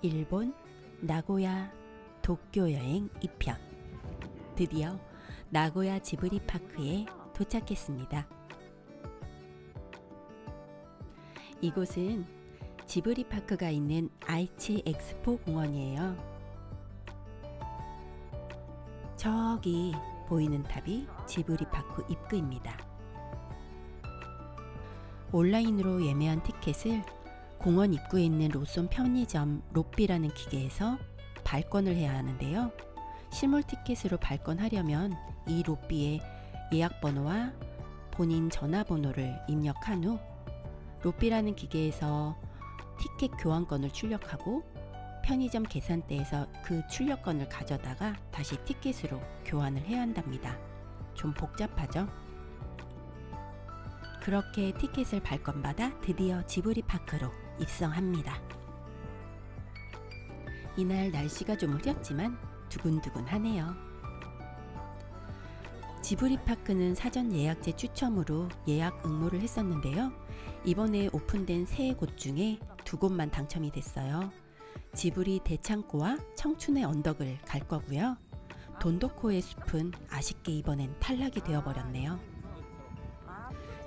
일본 나고야 도쿄 여행 2편. 드디어 나고야 지브리 파크에 도착했습니다. 이곳은 지브리 파크가 있는 아이치 엑스포 공원이에요. 저기 보이는 탑이 지브리 파크 입구입니다. 온라인으로 예매한 티켓을 공원 입구에 있는 로손 편의점 로비라는 기계에서 발권을 해야 하는데요. 실물 티켓으로 발권하려면 이 로비에 예약 번호와 본인 전화번호를 입력한 후 로비라는 기계에서 티켓 교환권을 출력하고 편의점 계산대에서 그 출력권을 가져다가 다시 티켓으로 교환을 해야 한답니다. 좀 복잡하죠? 그렇게 티켓을 발권받아 드디어 지브리 파크로 입성합니다. 이날 날씨가 좀 흐렸지만 두근두근하네요. 지브리 파크는 사전 예약제 추첨으로 예약 응모를 했었는데요. 이번에 오픈된 세 곳 중에 두 곳만 당첨이 됐어요. 지브리 대창고와 청춘의 언덕을 갈 거고요. 돈도코의 숲은 아쉽게 이번엔 탈락이 되어버렸네요.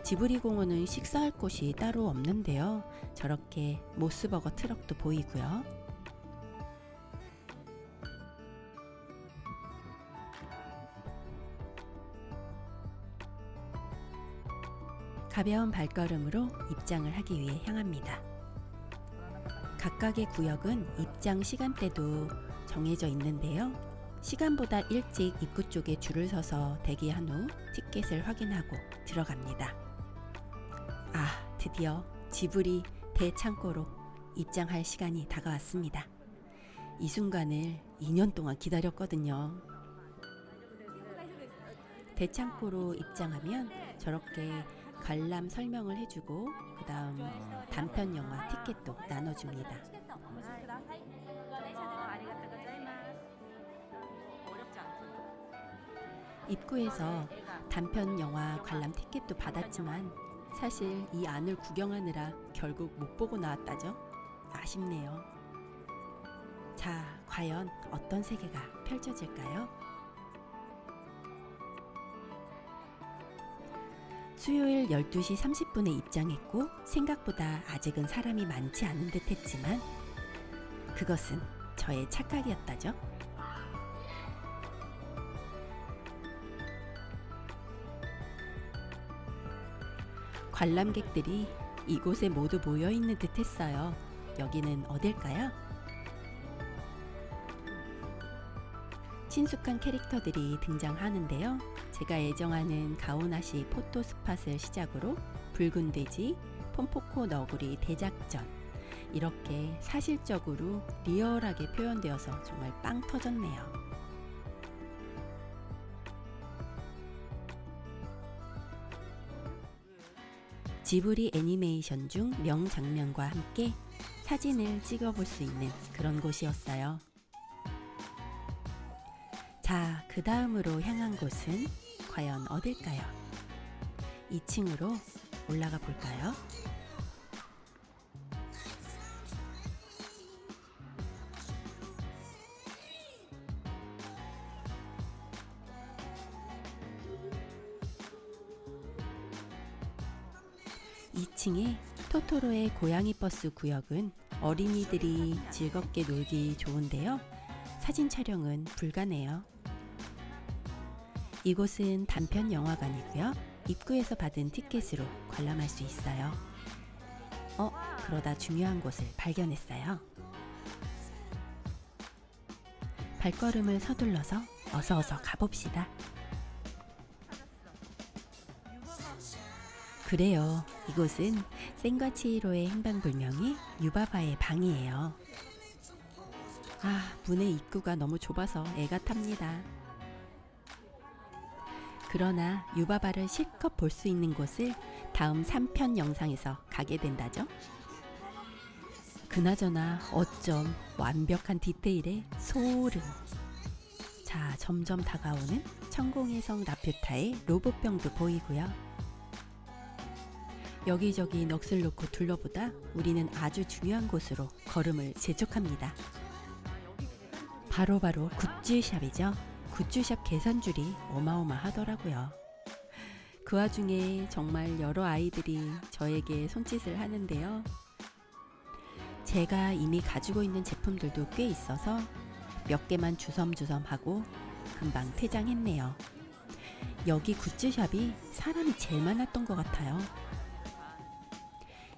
지브리 공원은 식사할 곳이 따로 없는데요. 저렇게 모스버거 트럭도 보이고요. 가벼운 발걸음으로 입장을 하기 위해 향합니다. 각각의 구역은 입장 시간대도 정해져 있는데요. 시간보다 일찍 입구 쪽에 줄을 서서 대기한 후 티켓을 확인하고 들어갑니다. 아, 드디어 지브리 대창고로 입장할 시간이 다가왔습니다. 이 순간을 2년 동안 기다렸거든요. 대창고로 입장하면 저렇게 관람 설명을 해주고 그 다음 단편 영화 티켓도 나눠줍니다. 입구에서 단편 영화 관람 티켓도 받았지만 사실 이 안을 구경하느라 결국 못 보고 나왔다죠. 아쉽네요. 자, 과연 어떤 세계가 펼쳐질까요? 수요일 12시 30분에 입장했고 생각보다 아직은 사람이 많지 않은 듯 했지만 그것은 저의 착각이었다죠. 관람객들이 이곳에 모두 모여 있는 듯 했어요. 여기는 어딜까요? 친숙한 캐릭터들이 등장하는데요. 제가 애정하는 가오나시 포토 스팟을 시작으로 붉은 돼지, 폼포코 너구리 대작전 이렇게 사실적으로 리얼하게 표현되어서 정말 빵 터졌네요. 지브리 애니메이션 중 명장면과 함께 사진을 찍어볼 수 있는 그런 곳이었어요. 자, 그 다음으로 향한 곳은 과연 어딜까요? 2층으로 올라가 볼까요? 토토로의 고양이 버스 구역은 어린이들이 즐겁게 놀기 좋은데요. 사진 촬영은 불가네요. 이곳은 단편 영화관이고요. 입구에서 받은 티켓으로 관람할 수 있어요. 어, 그러다 중요한 곳을 발견했어요. 발걸음을 서둘러서 어서 어서 가봅시다. 그래요. 이곳은 센과 치히로의 행방불명이 유바바의 방이에요. 아, 문의 입구가 너무 좁아서 애가 탑니다. 그러나 유바바를 실컷 볼 수 있는 곳을 다음 3편 영상에서 가게 된다죠. 그나저나 어쩜 완벽한 디테일에 소름. 자, 점점 다가오는 천공의 성 라퓨타의 로봇병도 보이고요. 여기저기 넋을 놓고 둘러보다 우리는 아주 중요한 곳으로 걸음을 재촉합니다. 바로바로 굿즈샵이죠. 굿즈샵 계산줄이 어마어마하더라고요. 그 와중에 정말 여러 아이들이 저에게 손짓을 하는데요. 제가 이미 가지고 있는 제품들도 꽤 있어서 몇 개만 주섬주섬 하고 금방 퇴장했네요. 여기 굿즈샵이 사람이 제일 많았던 것 같아요.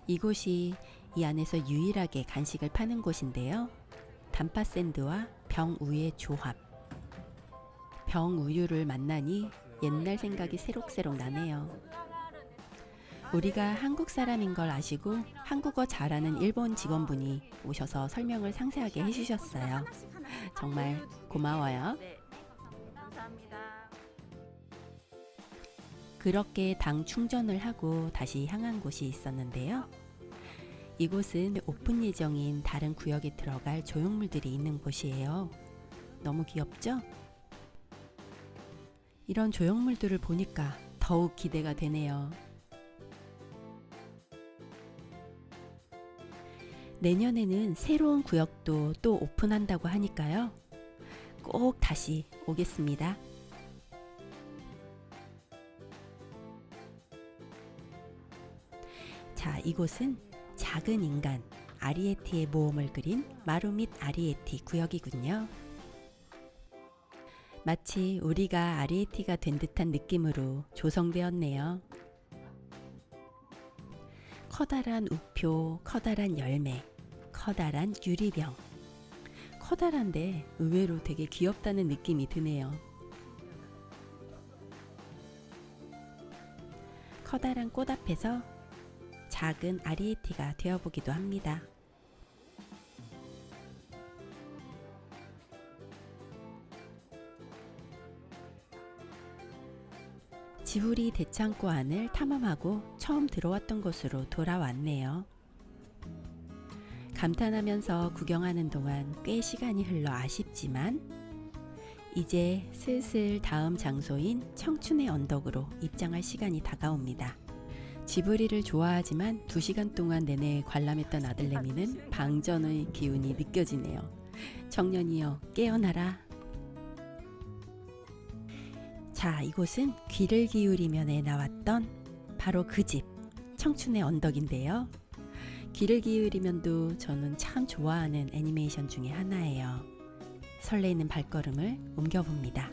이곳이 이 안에서 유일하게 간식을 파는 곳인데요. 단팥 샌드와 병우의 조합. 병 우유를 만나니 옛날 생각이 새록새록 나네요. 우리가 한국 사람인 걸 아시고 한국어 잘하는 일본 직원분이 오셔서 설명을 상세하게 해주셨어요. 정말 고마워요. 그렇게 당 충전을 하고 다시 향한 곳이 있었는데요. 이곳은 오픈 예정인 다른 구역에 들어갈 조형물들이 있는 곳이에요. 너무 귀엽죠? 이런 조형물들을 보니까 더욱 기대가 되네요. 내년에는 새로운 구역도 또 오픈한다고 하니까요. 꼭 다시 오겠습니다. 이곳은 작은 인간 아리에티의 모험을 그린 마루밋 아리에티 구역이군요. 마치 우리가 아리에티가 된 듯한 느낌으로 조성되었네요. 커다란 우표, 커다란 열매, 커다란 유리병. 커다란데 의외로 되게 귀엽다는 느낌이 드네요. 커다란 꽃 앞에서 작은 아리에티가 되어보기도 합니다. 지브리 대창고 안을 탐험하고 처음 들어왔던 곳으로 돌아왔네요. 감탄하면서 구경하는 동안 꽤 시간이 흘러 아쉽지만 이제 슬슬 다음 장소인 청춘의 언덕으로 입장할 시간이 다가옵니다. 지브리를 좋아하지만 2시간 동안 내내 관람했던 아들내미는 방전의 기운이 느껴지네요. 청년이여 깨어나라. 자, 이곳은 귀를 기울이면에 나왔던 바로 그 집, 청춘의 언덕인데요. 귀를 기울이면도 저는 참 좋아하는 애니메이션 중에 하나예요. 설레이는 발걸음을 옮겨봅니다.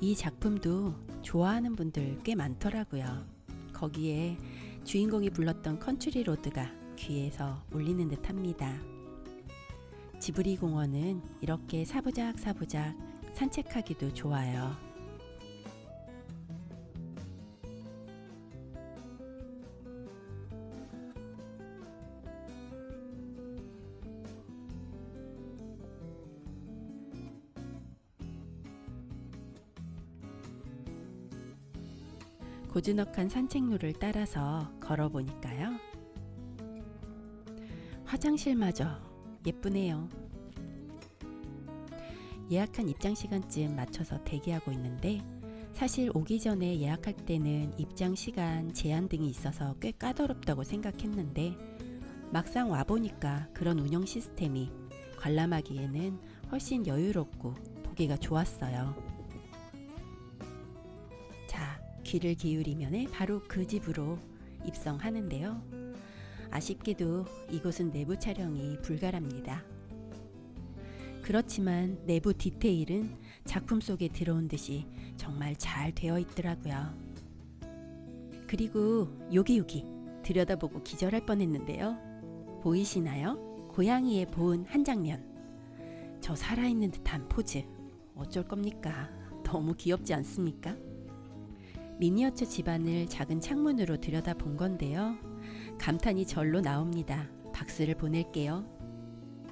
이 작품도 좋아하는 분들 꽤 많더라고요. 거기에 주인공이 불렀던 컨트리 로드가 귀에서 울리는 듯 합니다. 지브리 공원은 이렇게 사부작 사부작 산책하기도 좋아요. 고즈넉한 산책로를 따라서 걸어보니까요. 화장실마저 예쁘네요. 예약한 입장 시간쯤 맞춰서 대기하고 있는데 사실 오기 전에 예약할 때는 입장 시간 제한 등이 있어서 꽤 까다롭다고 생각했는데 막상 와보니까 그런 운영 시스템이 관람하기에는 훨씬 여유롭고 보기가 좋았어요. 자, 귀를 기울이면 바로 그 집으로 입성하는데요. 아쉽게도 이곳은 내부 촬영이 불가랍니다. 그렇지만 내부 디테일은 작품 속에 들어온 듯이 정말 잘 되어 있더라고요. 그리고 여기 여기 들여다보고 기절할 뻔했는데요. 보이시나요? 고양이의 보은 한 장면. 저 살아있는 듯한 포즈. 어쩔 겁니까? 너무 귀엽지 않습니까? 미니어처 집안을 작은 창문으로 들여다 본 건데요. 감탄이 절로 나옵니다. 박수를 보낼게요.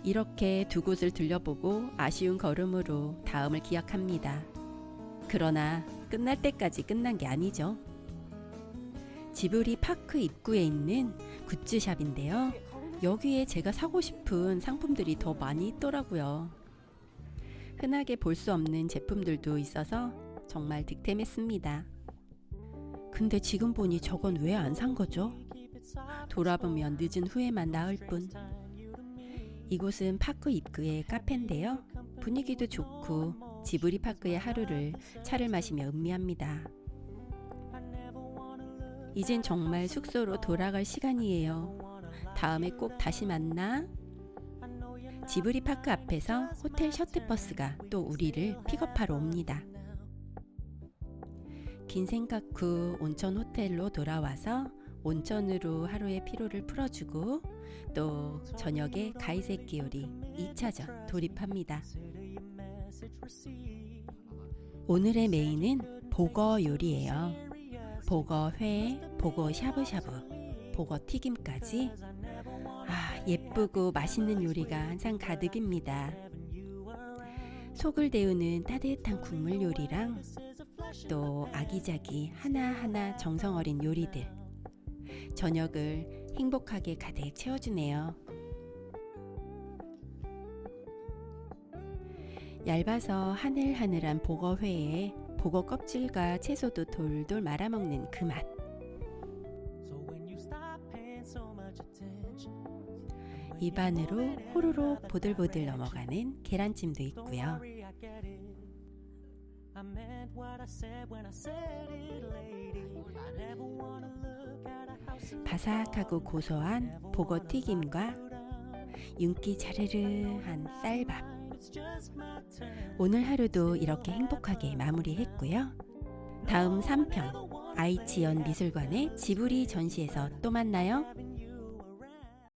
이렇게 두 곳을 들려보고 아쉬운 걸음으로 다음을 기약합니다. 그러나 끝날 때까지 끝난 게 아니죠. 지브리 파크 입구에 있는 굿즈샵인데요. 여기에 제가 사고 싶은 상품들이 더 많이 있더라고요. 흔하게 볼 수 없는 제품들도 있어서 정말 득템했습니다. 근데 지금 보니 저건 왜 안 산 거죠? 돌아보면 늦은 후회만 나을 뿐. 이곳은 파크 입구의 카페인데요. 분위기도 좋고 지브리 파크의 하루를 차를 마시며 음미합니다. 이젠 정말 숙소로 돌아갈 시간이에요. 다음에 꼭 다시 만나. 지브리 파크 앞에서 호텔 셔틀버스가 또 우리를 픽업하러 옵니다. 긴 생각 후 온천 호텔로 돌아와서 온천으로 하루의 피로를 풀어주고 또 저녁에 가이세키 요리 2차전 돌입합니다. 오늘의 메인은 보거 요리예요. 보거 회, 보거 샤브샤브, 보거 튀김까지 아, 예쁘고 맛있는 요리가 한상 가득입니다. 속을 데우는 따뜻한 국물 요리랑 또 아기자기 하나하나 정성 어린 요리들. 저녁을 행복하게 가득 채워주네요. 얇아서 하늘하늘한 보거회에 보거 껍질과 채소도 돌돌 말아먹는 그 맛. 입안으로 호로록 보들보들 넘어가는 계란찜도 있고요. 바삭하고 고소한 보거 튀김과 윤기 자르르한 쌀밥. 오늘 하루도 이렇게 행복하게 마무리했고요. 다음 3편 아이치연 미술관의 지브리 전시에서 또 만나요.